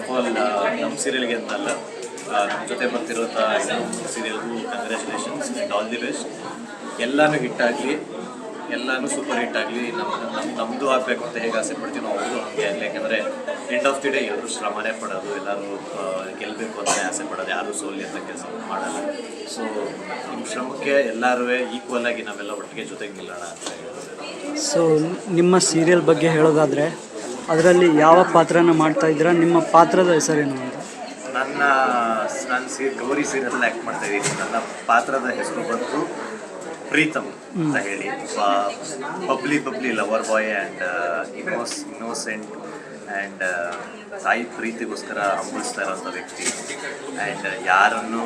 Of all ನಮ್ಮ ಸೀರಿಯಲ್ಗೆ ಅಂತ ಅಲ್ಲ ನಮ್ಮ ಜೊತೆ ಬರ್ತಿರೋಂಥ ಸೀರಿಯಲ್ಗೂ congratulations and all the best ಎಲ್ಲಾನು ಹಿಟ್ ಆಗಲಿ, ಎಲ್ಲಾನು ಸೂಪರ್ ಹಿಟ್ ಆಗಲಿ ನಮ್ಮ ನಮ್ಮ ನಮ್ಮದು ಆಗಬೇಕು ಅಂತ ಹೇಗೆ ಆಸೆ ಪಡ್ತೀವಿ ನಾವು ಅವರು ಹಾಗೆ ಆಗಲಿ, ಯಾಕಂದರೆ ಎಂಡ್ ಆಫ್ ದಿ ಡೇ ಎಲ್ಲರೂ ಶ್ರಮನೇ ಪಡೋದು, ಎಲ್ಲರೂ ಗೆಲ್ಲಬೇಕು ಅಂತ ಆಸೆ ಪಡೋದು, ಯಾರೂ ಸೋಲಿ ಅಂತ ಕೆಲಸ ಮಾಡಲ್ಲ. ಸೊ ನಿಮ್ಮ ಶ್ರಮಕ್ಕೆ ಎಲ್ಲರೂ ಈಕ್ವಲ್ ಆಗಿ ನಾವೆಲ್ಲ ಒಟ್ಟಿಗೆ ಜೊತೆಗೆ ನಿಲ್ಲೋಣ ಅಂತ ಸೊ ನಿಮ್ಮ ಸೀರಿಯಲ್ ಬಗ್ಗೆ ಹೇಳೋದಾದರೆ ಅದರಲ್ಲಿ ಯಾವ ಪಾತ್ರನ ಮಾಡ್ತಾ ಇದ್ದೀರಾ? ನಿಮ್ಮ ಪಾತ್ರದ ಹೆಸರೇನು ಅಂತ? ನನ್ನ ನಾನು ಸೀರ್ ಗೌರಿ ಸೀರಿಯಲ್ ಆ್ಯಕ್ಟ್ ಮಾಡ್ತಾ ಇದ್ದೀನಿ. ನನ್ನ ಪಾತ್ರದ ಹೆಸರು ಬಂದು ಪ್ರೀತಮ್ ಅಂತ ಹೇಳಿ. Bubbly bubbly lover boy and innocent innocent and ತಾಯಿ ಪ್ರೀತಿಗೋಸ್ಕರ ಹಂಬಲಿಸ್ತಾ ಇರೋಂಥ ವ್ಯಕ್ತಿ. ಆ್ಯಂಡ್ ಯಾರನ್ನು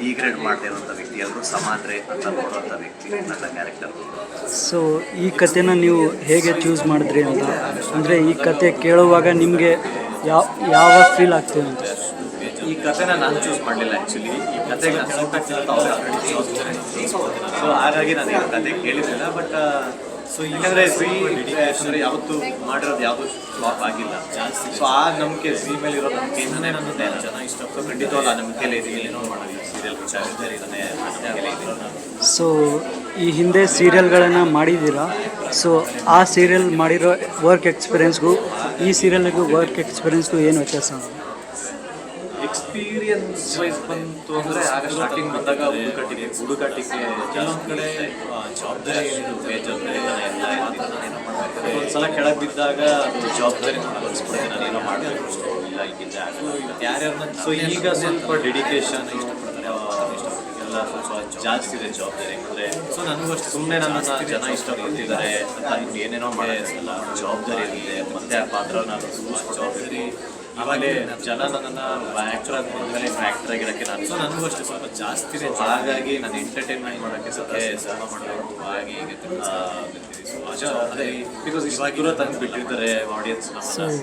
ಡಿಗ್ರೇಡ್ ಮಾಡ್ತಾ ಇರೋಂಥ ವ್ಯಕ್ತಿ, ಎಲ್ಲರೂ ಸಮಾದ್ರೆ ಅಂತ ನೋಡೋಂಥ ವ್ಯಕ್ತಿ ನನ್ನ ಕ್ಯಾರೆಕ್ಟರ್ ಸೊ ಈ ಕಥೆನ ನೀವು ಹೇಗೆ ಚೂಸ್ ಮಾಡಿದ್ರಿ ಅಂತ? ಅಂದರೆ ಈ ಕತೆ ಕೇಳುವಾಗ ನಿಮಗೆ ಯಾವ ಯಾವ ಫೀಲ್ ಆಗ್ತಿದೆ ಅಂತ? ಈ ಕಥೆನ ನಾನು ಚೂಸ್ ಮಾಡಲಿಲ್ಲ ಆ್ಯಕ್ಚುಲಿ ಈ ಕತೆಗೆ ನಾನು ಸೂಟ್ ಆಗ್ತಿಲ್ಲ ಅವ್ರು ಆಲ್ರೆಡಿ ಚೂಸ್ ಸೊ ಹಾಗಾಗಿ ನಾನು ಈ ಕತೆ ಕೇಳಿದ್ದಿಲ್ಲ ಬಟ್ ಸೊ ಇಲ್ಲಂದ್ರೆ ಝೀ ಅಂದರೆ ಯಾವತ್ತು ಮಾಡಿರೋದು ಯಾವುದು ಫ್ಲಾಪ್ ಆಗಿಲ್ಲ. ಸೊ ಆ ನಂಬಿಕೆ ಝೀ ಮೇಲೆ ಇರೋ ನಂಬಿಕೆಯಿಂದನೇ ನನ್ನ ಜನ ಇಷ್ಟ ಸೊ ಖಂಡಿತವಾಗ್ಲೂ ಆ ನಂಬಿಕೆಯಲ್ಲಿ ಇದೀನಿ ಏನೋ ಮಾಡೋದು ಸೀರಿಯಲ್ ವಿಚಾರ ಸೊ ಈ ಹಿಂದೆ ಸೀರಿಯಲ್ಗಳನ್ನು ಮಾಡಿದ್ದೀರಾ? ಸೊ ಆ ಸೀರಿಯಲ್ ಮಾಡಿರೋ ವರ್ಕ್ ಎಕ್ಸ್ಪೀರಿಯನ್ಸ್ಗೂ ಈ ಸೀರಿಯಲ್ಗೂ ವರ್ಕ್ ಎಕ್ಸ್ಪೀರಿಯೆನ್ಸ್ಗೂ ಏನು ವ್ಯತ್ಯಾಸ? ಎಕ್ಸ್ಪೀರಿಯನ್ಸ್ ವೈಸ್ ಬಂತು ಅಂದರೆ ಆಗ ಸ್ಟಾರ್ಟಿಂಗ್ ಬಂದಾಗ ಹುಡುಕಾಟಿಗೆ ಹುಡುಕಾಟಿಗೆ ಕೆಲವೊಂದು ಕಡೆ ಜವಾಬ್ದಾರಿ ಜವಾಬ್ದಾರಿ ಬೇಜವಾಬ್ದಾರಿ ಎಲ್ಲ ಮಾತ್ರ ಒಂದ್ಸಲ ಕೆಳಗೆ ಬಿದ್ದಾಗ ಜವಾಬ್ದಾರಿ ನಾನು ಏನೋ ಮಾಡಬೇಕು ಇಲ್ಲ ಹೀಗಿದ್ದೆ ಯಾರ್ಯಾರನ್ನ ಸೊ ಈಗ ಸ್ವಲ್ಪ ಡೆಡಿಕೇಶನ್ ಇಷ್ಟಪಡ್ತಾರೆ ಎಲ್ಲ ಸ್ವಲ್ಪ ಜಾಸ್ತಿ ಇದೆ ಜವಾಬ್ದಾರಿ. ಅಂದರೆ ಸೊ ನನಗೂ ಅಷ್ಟು ಸುಮ್ಮನೆ ನನ್ನ ಜನ ಇಷ್ಟಪಡ್ತಿದ್ದಾರೆ ಅಂತ ಇನ್ನು ಏನೇನೋ ಮಾಡೋಲ್ಲ ಜವಾಬ್ದಾರಿ ಇದೆ ಮತ್ತೆ ಆ ಪಾತ್ರ ನಾನು ಜವಾಬ್ದಾರಿ ಆಮೇಲೆ ಜನ ನನ್ನನ್ನು ಆಗಿ ಆದ್ಮೇಲೆ ಆ್ಯಕ್ಟರ್ ಆಗಿರೋಕ್ಕೆ ನಾನು ಸೊ ನನಗೂ ಅಷ್ಟೇ ಸ್ವಲ್ಪ ಜಾಸ್ತಿ ಹಾಗಾಗಿ ನಾನು ಎಂಟರ್ಟೈನ್ಮೆಂಟ್ ಮಾಡೋಕ್ಕೆ ಸ್ವಲ್ಪ ಸಹ ಮಾಡಬೇಕು ಹಾಗೆ ಹೀಗೆ ಸೊ ಅದೇ ಬಿಕಾಸ್ ಇವಾಗಿರೋ ತಂದು ಬಿಟ್ಟಿರ್ತಾರೆ ಆಡಿಯನ್ಸ್